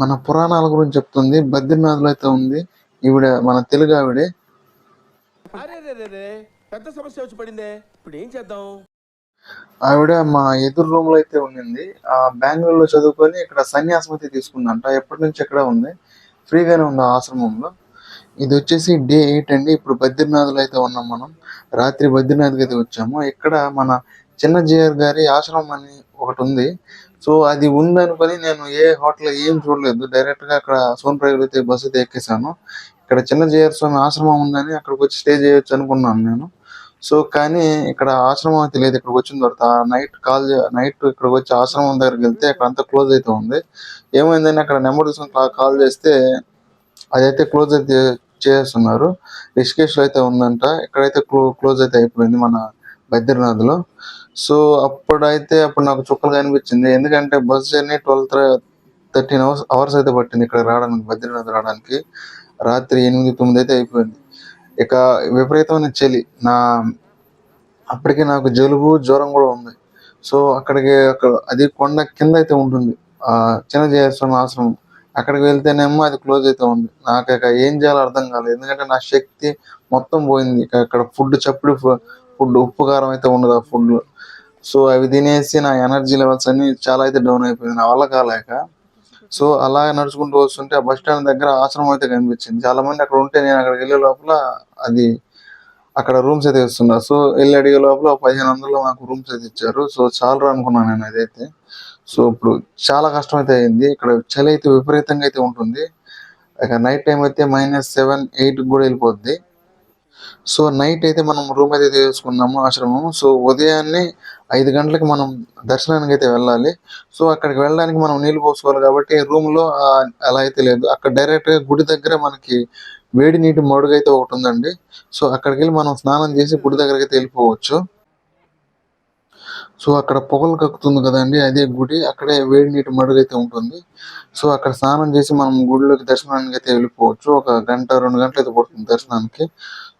మన పురాణాల గురించి చెప్తుంది. బద్రీనాథ్లో అయితే ఉంది. ఈవిడ మన తెలుగు ఆవిడే. పెద్ద సమస్య వచ్చి పడిందే. ఇప్పుడు ఏం చేద్దాం? ఆవిడ మా ఎదురు రూమ్లో అయితే ఉండింది. ఆ బెంగళూరులో చదువుకొని ఇక్కడ సన్యాసం అయితే తీసుకుందంట. ఎప్పటి నుంచి ఇక్కడ ఉంది? ఫ్రీగానే ఉంది ఆశ్రమంలో. ఇది వచ్చేసి డే ఎయిట్ అండి. ఇప్పుడు బద్రీనాథ్లో అయితే ఉన్నాం మనం. రాత్రి బద్రీనాథ్కి అయితే వచ్చాము. ఇక్కడ మన చిన్న జిఆర్ గారి ఆశ్రమం అని ఒకటి ఉంది. సో అది ఉందనుకొని నేను ఏ హోటల్ ఏం చూడలేదు. డైరెక్ట్గా అక్కడ సోన్ అయితే బస్సు అయితే ఎక్కేసాను ఇక్కడ చిన్న జయర్ స్వామి ఆశ్రమం ఉందని అక్కడికి వచ్చి స్టే చేయొచ్చు అనుకున్నాను నేను. సో కానీ ఇక్కడ ఆశ్రమం అయితే లేదు ఇక్కడికి వచ్చిన తర్వాత. నైట్ కాల్ నైట్ ఇక్కడికి వచ్చి ఆశ్రమం దగ్గరికి వెళ్తే అక్కడ అంతా క్లోజ్ అయితే ఉంది. ఏమైందని అక్కడ నెంబర్ తీసుకొని కాల్ చేస్తే అదైతే క్లోజ్ అయితే చేస్తున్నారు. రిషికేష్లో అయితే ఉందంట. ఇక్కడైతే క్లో క్లోజ్ అయితే అయిపోయింది మన బద్రీనాథ్లో. సో అప్పుడైతే అప్పుడు నాకు చుక్కలు కనిపించింది. ఎందుకంటే bus journey twelve thirteen hours hours అయితే పట్టింది ఇక్కడ రావడానికి బద్రీనాథ్ రావడానికి. రాత్రి ఎనిమిది తొమ్మిది అయితే అయిపోయింది. ఇక విపరీతమైన చలి. నా అప్పటికే నాకు జలుబు జ్వరం కూడా ఉంది. సో అక్కడికి అక్కడ అది కొండ కింద అయితే ఉంటుంది. ఆ చిన్న జయస్వామి ఆశ్రమం. అక్కడికి వెళ్తేనేమో అది క్లోజ్ అయితే ఉంది. నాకు ఇక ఏం చేయాలో అర్థం కాలేదు. ఎందుకంటే నా శక్తి మొత్తం పోయింది. ఇక అక్కడ ఫుడ్ చప్పుడు ఫుడ్ ఉప్పు కారం అయితే ఉండదు ఆ ఫుడ్ సో అవి తినేసి నా ఎనర్జీ లెవెల్స్ అన్ని చాలా అయితే డౌన్ అయిపోయింది. నా వల్ల కాలేక. సో అలా నడుచుకుంటూ వస్తుంటే ఆ బస్ స్టాండ్ దగ్గర ఆశ్రమం అయితే కనిపించింది. చాలా మంది అక్కడ ఉంటే నేను అక్కడికి వెళ్ళే లోపల అది అక్కడ రూమ్స్ అయితే ఇస్తున్నారు సో వెళ్ళి అడిగే లోపల పదిహేను వందలు నాకు రూమ్స్ అయితే ఇచ్చారు. సో చాలా అనుకున్నాను నేను అదైతే. సో ఇప్పుడు చాలా కష్టం అయితే అయింది. ఇక్కడ చలి అయితే విపరీతంగా అయితే ఉంటుంది. ఇక నైట్ టైం అయితే మైనస్ సెవెన్ ఎయిట్ కూడా వెళ్ళిపోద్ది. సో నైట్ అయితే మనం రూమ్ అయితే తీసుకున్నాము ఆశ్రమం సో ఉదయాన్నే ఐదు గంటలకు మనం దర్శనానికి అయితే వెళ్ళాలి. సో అక్కడికి వెళ్ళడానికి మనం నీళ్ళు పోసుకోవాలి కాబట్టి రూమ్లో అలా అయితే లేదు. అక్కడ డైరెక్ట్గా గుడి దగ్గర మనకి వేడి నీటి మడుగు అయితే ఒకటి ఉందండి. సో అక్కడికి వెళ్ళి మనం స్నానం చేసి గుడి దగ్గరికి అయితే వెళ్ళిపోవచ్చు. సో అక్కడ పొగలు కక్కుతుంది కదండి అదే గుడి. అక్కడే వేడి నీటి మడుగు అయితే ఉంటుంది. సో అక్కడ స్నానం చేసి మనం గుడిలోకి దర్శనానికి అయితే వెళ్ళిపోవచ్చు. ఒక గంట రెండు గంటలు అయితే పడుతుంది దర్శనానికి.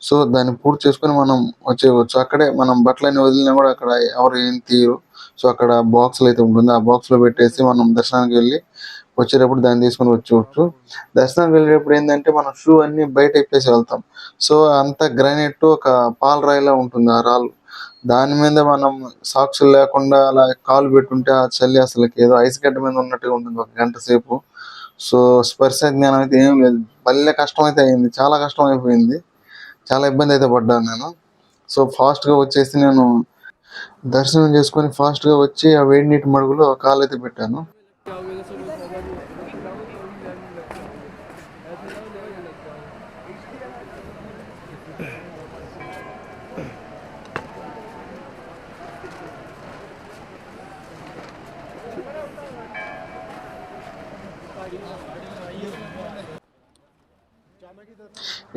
సో దాన్ని పూర్తి చేసుకొని మనం వచ్చేయవచ్చు. అక్కడే మనం బట్టలన్నీ వదిలినా కూడా అక్కడ ఎవరు ఏం తీరు సో అక్కడ బాక్స్లు అయితే ఉంటుంది. ఆ బాక్స్లో పెట్టేసి మనం దర్శనానికి వెళ్ళి వచ్చేటప్పుడు దాన్ని తీసుకొని వచ్చేవచ్చు దర్శనానికి వెళ్ళేటప్పుడు ఏంటంటే మనం షూ అన్ని బయట ఇప్పేసి వెళ్తాం. సో అంత గ్రానైట్ ఒక పాలరాయిలా ఉంటుంది ఆ రాళ్ళు. దాని మీద మనం సాక్షులు లేకుండా అలా కాలు పెట్టుంటే ఆ చలి అసలు ఏదో ఐస్ గడ్డ మీద ఉన్నట్టుగా ఉంటుంది ఒక గంట సేపు. సో స్పర్శ జ్ఞానం అయితే ఏం లేదు. భలే కష్టం అయితే అయింది. చాలా కష్టం అయిపోయింది చాలా ఇబ్బంది అయితే పడ్డాను నేను. సో ఫాస్ట్గా వచ్చేసి నేను దర్శనం చేసుకొని ఫాస్ట్గా వచ్చి ఆ వేడి నీటి మడుగులో కాలు అయితే పెట్టాను.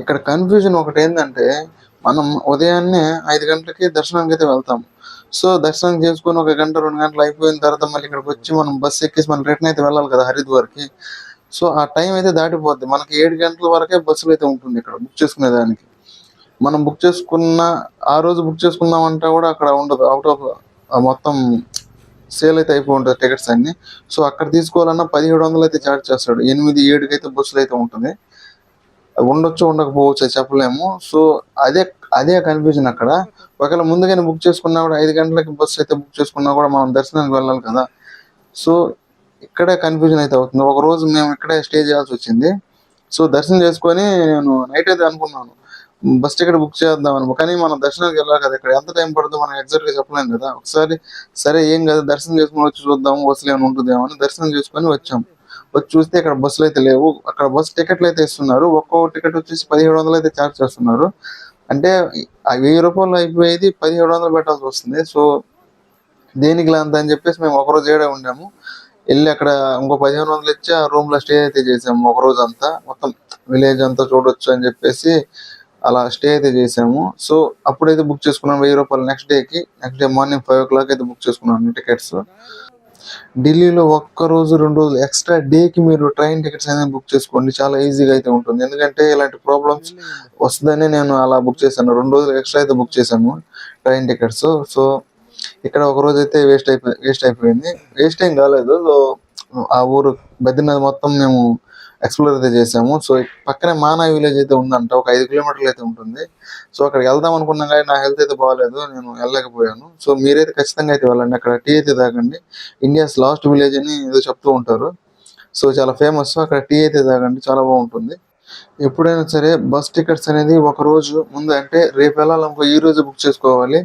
ఇక్కడ కన్ఫ్యూజన్ ఒకటి ఏంటంటే మనం ఉదయాన్నే ఐదు గంటలకి దర్శనానికి అయితే వెళ్తాం. సో దర్శనం చేసుకొని ఒక గంట రెండు గంటలు అయిపోయిన తర్వాత మళ్ళీ ఇక్కడికి వచ్చి మనం బస్సు ఎక్కేసి మనం రిటర్న్ అయితే వెళ్ళాలి కదా హరిద్వార్కి సో ఆ టైం అయితే దాటిపోద్ది. మనకి ఏడు గంటల వరకే బస్సులు అయితే ఉంటుంది ఇక్కడ బుక్ చేసుకునే దానికి. మనం బుక్ చేసుకున్న ఆ రోజు బుక్ చేసుకుందామంటే కూడా అక్కడ ఉండదు. అవుట్ ఆఫ్ మొత్తం సేల్ అయితే అయిపోయి ఉంటుంది టికెట్స్ అన్ని. సో అక్కడ తీసుకోవాలన్నా పదిహేడు వందలు అయితే చార్జ్ చేస్తాడు. ఎనిమిది ఏడుకి అయితే బస్సులు అయితే ఉంటుంది. ఉండొచ్చు ఉండకపోవచ్చు అది చెప్పలేము. సో అదే అదే కన్ఫ్యూజన్ అక్కడ. ఒకవేళ ముందుగానే బుక్ చేసుకున్నా కూడా ఐదు గంటలకి బస్సు అయితే బుక్ చేసుకున్నా కూడా మనం దర్శనానికి వెళ్ళాలి కదా. సో ఇక్కడే కన్ఫ్యూజన్ అయితే అవుతుంది. ఒక రోజు మేము ఇక్కడే స్టే చేయాల్సి వచ్చింది. సో దర్శనం చేసుకొని నేను నైట్ అయితే అనుకున్నాను. బస్ టికెట్ బుక్ చేద్దాం అని కానీ మనం దర్శనానికి వెళ్ళాలి కదా. ఇక్కడ ఎంత టైం పడుతుందో మనం ఎగ్జాక్ట్గా చెప్పలేము చెప్పలేం కదా. ఒకసారి సరే ఏం కదా దర్శనం చేసుకుని వచ్చి చూద్దాం బస్సులు ఏమైనా ఉంటుందేమో అని దర్శనం చేసుకొని వచ్చాం. వచ్చి చూస్తే ఇక్కడ బస్సులు అయితే లేవు. అక్కడ బస్ టికెట్లు అయితే ఇస్తున్నారు. ఒక్కో టికెట్ వచ్చేసి పదిహేడు వందలు అయితే ఛార్జ్ చేస్తున్నారు. అంటే వెయ్యి రూపాయలు అయిపోయేది పదిహేడు వందలు పెట్టాల్సి వస్తుంది. సో దేనికి అంత అని చెప్పేసి మేము ఒక రోజు ఏడే ఉండాము. వెళ్ళి అక్కడ ఇంకో పదిహేను వందలు ఇచ్చి ఆ రూమ్లో స్టే అయితే చేసాము. ఒక రోజు అంతా. మొత్తం విలేజ్ అంతా చూడొచ్చు అని చెప్పేసి అలా స్టే అయితే చేసాము. సో అప్పుడైతే బుక్ చేసుకున్నాను వెయ్యి రూపాయలు నెక్స్ట్ డేకి next day morning five o'clock అయితే బుక్ చేసుకున్నాను టికెట్స్ ఢిల్లీలో ఒక్క రోజు రెండు రోజులు ఎక్స్ట్రా డేకి మీరు ట్రైన్ టికెట్స్ అనేది బుక్ చేసుకోండి. చాలా ఈజీగా అయితే ఉంటుంది. ఎందుకంటే ఇలాంటి ప్రాబ్లమ్స్ వస్తుందని నేను అలా బుక్ చేశాను. రెండు రోజులు ఎక్స్ట్రా అయితే బుక్ చేశాను ట్రైన్ టికెట్స్ సో ఇక్కడ ఒక రోజు అయితే వేస్ట్ అయిపోయి వేస్ట్ అయిపోయింది. వేస్ట్ ఏం కాలేదు. సో ఆ ఊరు బద్రీనాథ్ మొత్తం మేము ఎక్స్ప్లోర్ అయితే చేసాము. సో పక్కనే మానా విలేజ్ అయితే ఉందంట. ఒక ఐదు కిలోమీటర్లు అయితే ఉంటుంది. సో అక్కడికి వెళ్దాం అనుకున్నాం కానీ నా హెల్త్ అయితే బాగాలేదు. నేను వెళ్ళలేకపోయాను. సో మీరైతే ఖచ్చితంగా అయితే వెళ్ళండి. అక్కడ టీ అయితే తాగండి. ఇండియాస్ లాస్ట్ విలేజ్ అని ఏదో చెప్తూ ఉంటారు. సో చాలా ఫేమస్ అక్కడ టీ అయితే తాగండి. చాలా బాగుంటుంది. ఎప్పుడైనా సరే బస్ టికెట్స్ అనేది ఒక రోజు ముందు అంటే రేపు వెళ్ళాలనుకో ఈ రోజు బుక్ చేసుకోవాలి.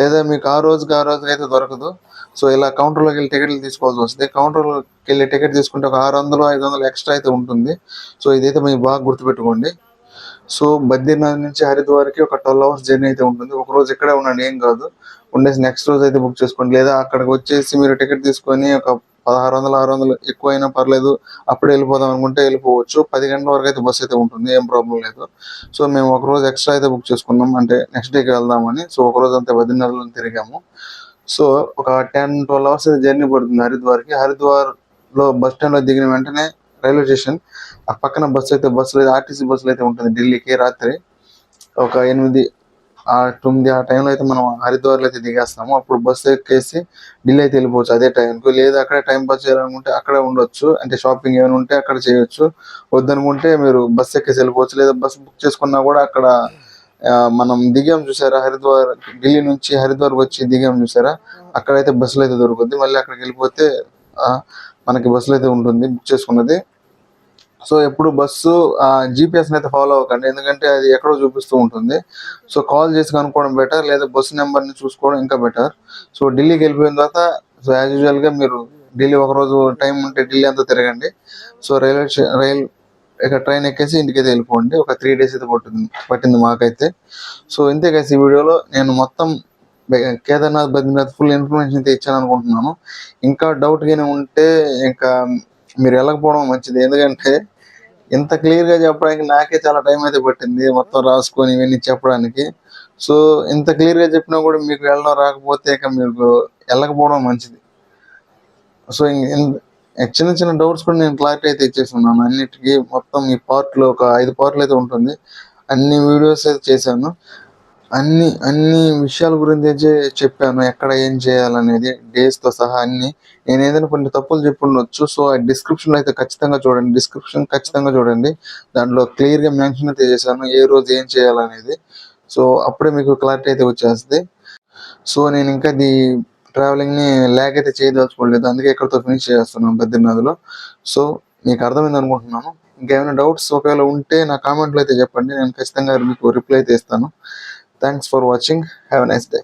లేదా మీకు ఆ రోజుకి ఆ రోజుకి అయితే దొరకదు. సో ఇలా కౌంటర్లోకి వెళ్ళి టికెట్లు తీసుకోవాల్సి వస్తుంది కౌంటర్లోకి వెళ్ళి టికెట్ తీసుకుంటే ఒక ఆరు వందలు ఐదు వందలు ఎక్స్ట్రా అయితే ఉంటుంది. సో ఇదైతే మీరు బాగా గుర్తుపెట్టుకోండి. సో బద్రీనాథ్ నుంచి హరిద్వార్కి ఒక ట్వెల్వ్ అవర్స్ జర్నీ అయితే ఉంటుంది. ఒక రోజు ఇక్కడే ఉండండి ఏం కాదు. ఉండేసి నెక్స్ట్ రోజు అయితే బుక్ చేసుకోండి. లేదా అక్కడికి వచ్చేసి మీరు టికెట్ తీసుకొని ఒక పదహారు వందలు ఆరు వందలు ఎక్కువ అయినా పర్లేదు అప్పుడే వెళ్ళిపోదాం అనుకుంటే వెళ్ళిపోవచ్చు. పది గంటల వరకు అయితే బస్సు అయితే ఉంటుంది ఏం ప్రాబ్లం లేదు. సో మేము ఒక రోజు ఎక్స్ట్రా అయితే బుక్ చేసుకున్నాం. అంటే నెక్స్ట్ డేకి వెళ్దామని. సో ఒక రోజు అంతా బద్రీనాథ్లో తిరిగాము. సో ఒక టెన్ ట్వెల్వ్ అవర్స్ అయితే జర్నీ పడుతుంది హరిద్వార్కి. హరిద్వార్లో బస్ స్టాండ్లో దిగిన వెంటనే రైల్వే స్టేషన్ ఆ పక్కన బస్సు అయితే బస్సులు అయితే ఆర్టీసీ బస్సులు అయితే ఉంటుంది ఢిల్లీకి రాత్రి. ఒక ఎనిమిది ఆ తొమ్మిది ఆ టైంలో అయితే మనం హరిద్వార్లో అయితే దిగేస్తాము. అప్పుడు బస్సు ఎక్కేసి ఢిల్లీ అయితే వెళ్ళిపోవచ్చు అదే టైంకు. లేదా అక్కడే టైం పాస్ చేయాలనుకుంటే అక్కడే ఉండొచ్చు. అంటే షాపింగ్ ఏమైనా ఉంటే అక్కడ చేయొచ్చు. వద్దనుకుంటే మీరు బస్సు ఎక్కేసి వెళ్ళిపోవచ్చు. లేదా బస్సు బుక్ చేసుకున్నా కూడా అక్కడ మనం దిగాం చూసారా? హరిద్వార్ ఢిల్లీ నుంచి హరిద్వార్ వచ్చి దిగాం చూసారా? అక్కడైతే బస్సులు అయితే దొరుకుతుంది మళ్ళీ అక్కడికి వెళ్ళిపోతే మనకి బస్సులు అయితే ఉంటుంది బుక్ చేసుకున్నది. సో ఎప్పుడు బస్సు జీపీఎస్ అయితే ఫాలో అవ్వకండి. ఎందుకంటే అది ఎక్కడో చూపిస్తూ ఉంటుంది. సో కాల్ చేసి కనుక్కోవడం బెటర్ లేదా బస్సు నెంబర్ని చూసుకోవడం ఇంకా బెటర్ సో ఢిల్లీకి వెళ్ళిపోయిన తర్వాత సో యాజ్ యూజువల్గా మీరు ఢిల్లీ ఒకరోజు టైం ఉంటే ఢిల్లీ అంతా తిరగండి. సో రైల్వే స్టే- రైల్ ఇక ట్రైన్ ఎక్కేసి ఇంటికి అయితే వెళ్ళిపోండి. ఒక త్రీ డేస్ అయితే పట్టింది పట్టింది మాకైతే. సో ఇంతే కలిసి ఈ వీడియోలో నేను మొత్తం కేదార్నాథ్ బద్రీనాథ్ ఫుల్ ఇన్ఫర్మేషన్ అయితే ఇచ్చాను అనుకుంటున్నాను ఇంకా డౌట్గానే ఉంటే ఇంకా మీరు వెళ్ళకపోవడం మంచిది. ఎందుకంటే ఇంత క్లియర్గా చెప్పడానికి నాకే చాలా టైం అయితే పట్టింది మొత్తం రాసుకొని ఇవన్నీ చెప్పడానికి. సో ఇంత క్లియర్గా చెప్పినా కూడా మీకు వెళ్ళడం రాకపోతే ఇక మీకు వెళ్ళకపోవడం మంచిది. సో ఇం- చిన్న చిన్న డౌట్స్ కూడా నేను క్లారిటీ అయితే ఇచ్చేస్తున్నాను అన్నిటికీ మొత్తం ఈ పార్ట్లో ఒక ఐదు పార్ట్లు అయితే ఉంటుంది. అన్ని వీడియోస్ అయితే చేశాను. అన్ని అన్ని విషయాల గురించి అయితే చెప్పాను. ఎక్కడ ఏం చేయాలనేది డేస్తో సహా అన్ని. నేను ఏదైనా కొన్ని తప్పులు చెప్పుండొచ్చు. సో ఆ డిస్క్రిప్షన్లో అయితే ఖచ్చితంగా చూడండి. డిస్క్రిప్షన్ ఖచ్చితంగా చూడండి. దాంట్లో క్లియర్గా మెన్షన్ అయితే చేశాను. ఏ రోజు ఏం చేయాలనేది. సో అప్పుడే మీకు క్లారిటీ అయితే వచ్చేస్తుంది. సో నేను ఇంకా ది ట్రావెలింగ్ని ల్యాగ్ అయితే చేయదలుచుకోలేదు. అందుకే ఇక్కడతో ఫినిష్ చేస్తున్నాను బద్రీనాథ్ సో మీకు అర్థమైంది అనుకుంటున్నాను. ఇంకేమైనా డౌట్స్ ఒకవేళ ఉంటే నా కామెంట్లో అయితే చెప్పండి. నేను ఖచ్చితంగా మీకు రిప్లై అయితే ఇస్తాను. Thanks for watching have a nice day